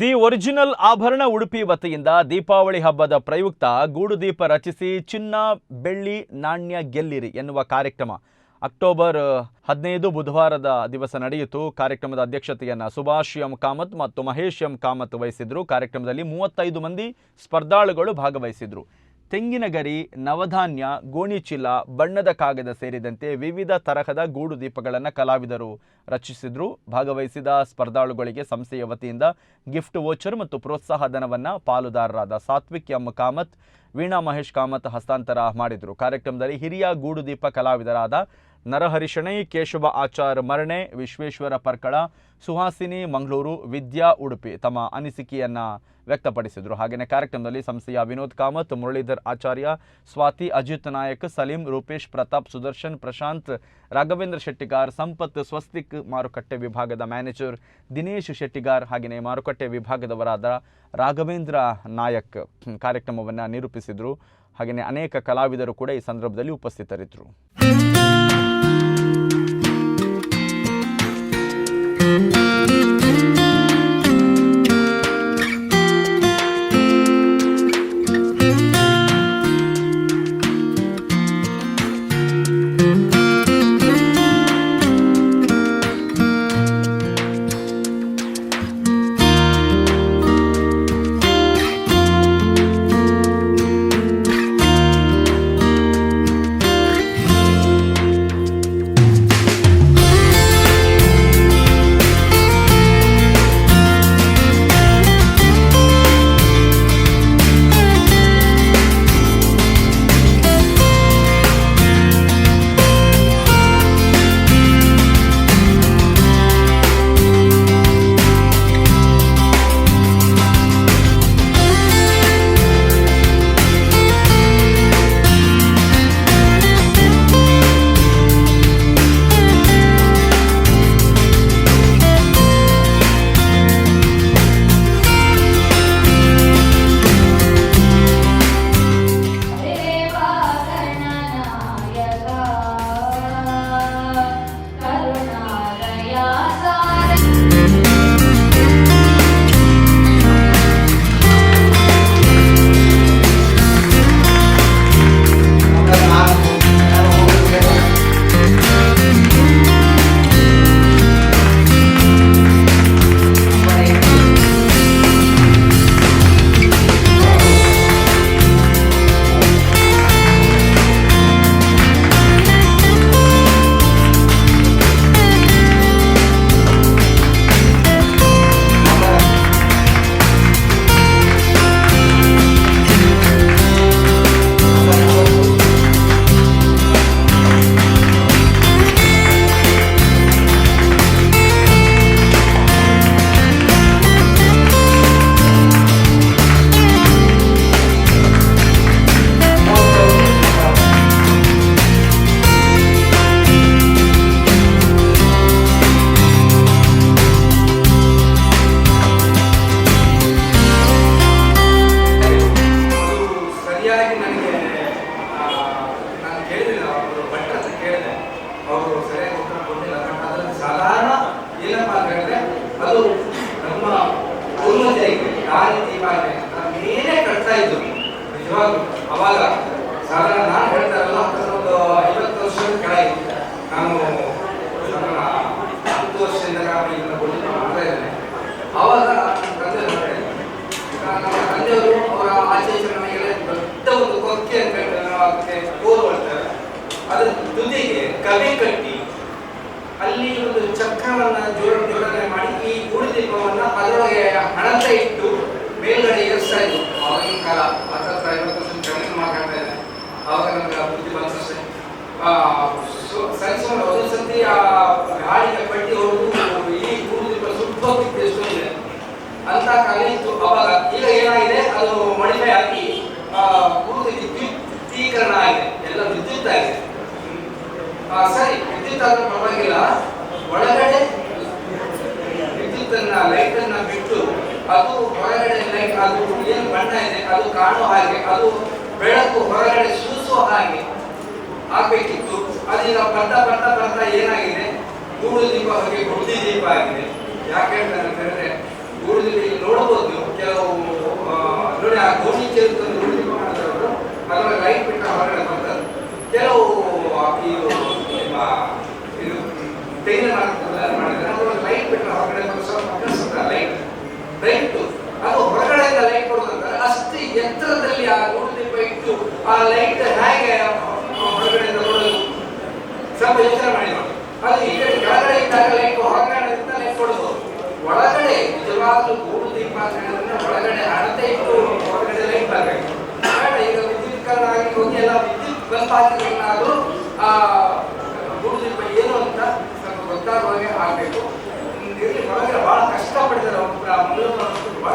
The original ಆಭರಣ ಉಡುಪಿ ವತಿಯಿಂದ ದೀಪಾವಳಿ ಹಬ್ಬದ ಪ್ರಯುಕ್ತ ಗೂಡು ದೀಪ ರಚಿಸಿ ಚಿನ್ನ, ಬೆಳ್ಳಿ, ನಾಣ್ಯ ಗೆಲ್ಲಿರಿ ಎನ್ನುವ ಕಾರ್ಯಕ್ರಮ. ಅಕ್ಟೋಬರ್ ಹದಿನೈದು ಬುಧವಾರದ ದಿವಸ ನಡೆಯಿತು. ಕಾರ್ಯಕ್ರಮದ ಅಧ್ಯಕ್ಷತೆಯನ್ನು ಸುಭಾಷ್ ಎಂ ಕಾಮತ್ ಮತ್ತು ಮಹೇಶ್ ಎಂ ಕಾಮತ್ ವಹಿಸಿದ್ರು. ಕಾರ್ಯಕ್ರಮದಲ್ಲಿ ಮೂವತ್ತೈದು ಮಂದಿ ಸ್ಪರ್ಧಾಳುಗಳು ಭಾಗವಹಿಸಿದ್ರು. ತೆಂಗಿನ ಗರಿ, ನವಧಾನ್ಯ, ಗೋಣಿಚೀಲ, ಬಣ್ಣದ ಕಾಗದ ಸೇರಿದಂತೆ ವಿವಿಧ ತರಹದ ಗೂಡು ದೀಪಗಳನ್ನು ಕಲಾವಿದರು. ರಚಿಸಿದ್ರು, ಭಾಗವಹಿಸಿದ ಸ್ಪರ್ಧಾಳುಗಳಿಗೆ ಸಂಸ್ಥೆಯ ವತಿಯಿಂದ ಗಿಫ್ಟ್ ವೋಚರ್ ಮತ್ತು ಪ್ರೋತ್ಸಾಹ ಧನವನ್ನು ಪಾಲುದಾರರಾದ ಸಾತ್ವಿಕ್ ಎಂ. ಕಾಮತ್, ವೀಣಾ ಮಹೇಶ್ ಕಾಮತ್ ಹಸ್ತಾಂತರ ಮಾಡಿದರು. ಕಾರ್ಯಕ್ರಮದಲ್ಲಿ ಹಿರಿಯ ಗೂಡು ದೀಪ ಕಲಾವಿದರಾದ ನರಹರಿಶಣೈ ಕೇಶವ ಆಚಾರ್ ಮರಣೆ, ವಿಶ್ವೇಶ್ವರ ಪರ್ಕಳ, ಸುಹಾಸಿನಿ, ಮಂಗಳೂರು, ವಿದ್ಯಾ ಉಡುಪಿ ತಮ್ಮ ಅನಿಸಿಕೆಯನ್ನ ವ್ಯಕ್ತಪಡಿಸಿದರು. ಹಾಗೆಯೇ ಕಾರ್ಯಕ್ರಮದಲ್ಲಿ ಸಂಸ್ಥೆಯ ವಿನೋದ್ ಕಾಮತ್, ಮುರಳೀಧರ್ ಆಚಾರ್ಯ, ಸ್ವಾತಿ ಅಜಿತ್ ನಾಯಕ್, ಸಲೀಂ ರೂಪೇಶ್, ಪ್ರತಾಪ್ ಸುದರ್ಶನ್, ಪ್ರಶಾಂತ್, ರಾಘವೇಂದ್ರ ಶೆಟ್ಟಿಗಾರ್, ಸಂಪತ್ ಸ್ವಸ್ತಿಕ್ ಮಾರುಕಟ್ಟೆ ವಿಭಾಗದ ಮ್ಯಾನೇಜರ್, ದಿನೇಶ್ ಶೆಟ್ಟಿಗಾರ್ ಹಾಗೆಯೇ ಮಾರುಕಟ್ಟೆ ವಿಭಾಗದವರಾದ ರಾಘವೇಂದ್ರ ನಾಯಕ್ ಕಾರ್ಯಕ್ರಮವನ್ನು ನಿರೂಪಿಸಿದರು. ಹಾಗೆಯೇ ಅನೇಕ ಕಲಾವಿದರು ಕೂಡ ಈ ಸಂದರ್ಭದಲ್ಲಿ ಉಪಸ್ಥಿತರಿದ್ದರು ಅದು ನಮ್ಮ ಪೂರ್ವಜರಿಗೆ ಆ ರೀತಿ ಅಂತ ಮೇನೇ ಕಟ್ತಾ ಇದ್ದು ನಿಜವಾಗ್ಲು, ಅವಾಗ ಸಾಧಾರಣ ನಾನು ಹೇಳ್ತಾ ಇರಲ್ಲ ಒಂದು ಐವತ್ತು ವರ್ಷದ ಕೆಳಗೆ ನಾನು ನನ್ನ ಹತ್ತು ವರ್ಷದಿಂದ ನಾನು ಇದನ್ನ ಮಾಡ್ತಾ ಇದ್ದೇನೆ ಅವಾಗ ತಂದೆ ಇದ್ರು. ನಮ್ಮ ತಂದೆಯವರು ಅವರ ಆಚರಣೆಗೆ ದೊಡ್ಡ ಒಂದು ಕೊಕ್ಕೆ ಅಂತ ಹೇಳಿ ಅದಕ್ಕೆ ಕೋಲು ಹೊಡ್ತಾರೆ ಅದರ ತುದಿಗೆ ಕವೆ ಕಟ್ಟಿ ಅಲ್ಲಿ ಒಂದು ಚಕ್ರವನ್ನ ಜೋಡ ಜೋಡಣೆ ಮಾಡಿ ಈ ಗೂಡುದೀಪವನ್ನ ಅದರೊಳಗೆ ಹಣತೆ ಇಟ್ಟು ಮೇಲ್ಗಡೆ ಏರಿಸ್ತಾ ಇದ್ರು. ಆವಾಗಿನ ಕಾಲ ಹತ್ತತ್ರ ಐವತ್ತು ವರ್ಷ ಕೆಳಗೆ ಮಾತಾಡ್ತಾ ಇದ್ದಾರೆ. ಆವಾಗ ನಮ್ಗೆ ಬುದ್ಧಿ ಬಂದಷ್ಟೇ ಆ ಸು- ಸಣ್ಣ ಸಣ್ಣ ಒಂದು ಸತಿ ಆ ಗಾಳಿಗೆ ಪಟ್ಟಿ ಹೊಡೆದು ಈ ಗೂಡುದೀಪ ಸುಟ್ಟೋಗಿದ್ದು ಎಷ್ಟೋ ಇದೆ ಅಂತ ಕಾಲ ಇತ್ತು. ಅವಾಗ ಈಗ ಏನಾಗಿದೆ? ಅದು ಮಡಿಮೆ ಆ, ಪೂರ್ತಿ ವಿದ್ಯುತ್ತೀಕರಣ ಆಗಿದೆ. ಎಲ್ಲ ವಿದ್ಯುತ್ ಆಗಿದೆ. ಸರಿ. ವಿದ್ಯುತ್ ಆದ್ರೂ ಪರವಾಗಿಲ್ಲ. ಒಳಗಡೆ ವಿದ್ಯುತ್ ಅನ್ನ ಲೈಟ್ ಅನ್ನ ಬಿಟ್ಟು ಅದು ಹೊರಗಡೆ ಲೈಟ್, ಅದು ಏನು ಬಣ್ಣ ಇದೆ, ಅದು ಕಾಣೋ ಹಾಗೆ, ಅದು ಬೆಳಕು ಹೊರಗಡೆ ಸೂಸುವ ಹಾಗೆ ಆಗ್ಬೇಕಿತ್ತು. ಅದೀಗ ಬರ್ತಾ ಬರ್ತಾ ಬರ್ತಾ ಏನಾಗಿದೆ? ಗೂಡು ದೀಪ ಹಾಗೆ ಗುಡ್ಡಿ ದೀಪ ಆಗಿದೆ. ಯಾಕೆ ಅಂತ ಹೇಳಿದ್ರೆ ಗೂಡು ದೀಪ ಕೆಲವು ನೋಡಿ, ಆ ಗೋಣಿ ಚೆಲ್ತ ಅಂತ ಯೋಚನೆ ಅಲ್ಲಿ ಕೆಳಗಡೆ ಇದ್ದಾಗ ಲೈಟ್ ಹೊರಗಡೆಯಿಂದ ಲೈಟ್ ಕೊಡೋದು. ಒಳಗಡೆ ನಿಜವಾಗ್ಲೂ ಗೂಡು ದೀಪ ಅಂತ ಹೇಳಿದ್ರೆ ಒಳಗಡೆ ಅಳತೆ ಇತ್ತು ಹೊರಗಡೆ ಲೈಟ್ ಬರಬೇಕು ಬೇಡ ಈಗ ವಿದ್ಯುತ್ಕರಣ ಆಗಿ ಹೋಗಿ ಎಲ್ಲ ವಿದ್ಯುತ್ ಬಲ್ಪ್ ಹಾಕಿದ್ರನ್ನಾದರೂ ಆ ಗೂಡು ದೀಪ ಏನು ಅಂತ ಸ್ವಲ್ಪ ಗೊತ್ತಾಗುವಾಗೆ ಆಗಬೇಕು. ಇಲ್ಲಿ ಹೊರಗಡೆ ಭಾಳ ಕಷ್ಟಪಟ್ಟಿದ್ದಾರೆ ಒಬ್ಬರ ಮೂಲಭೂತ ಭಾಳ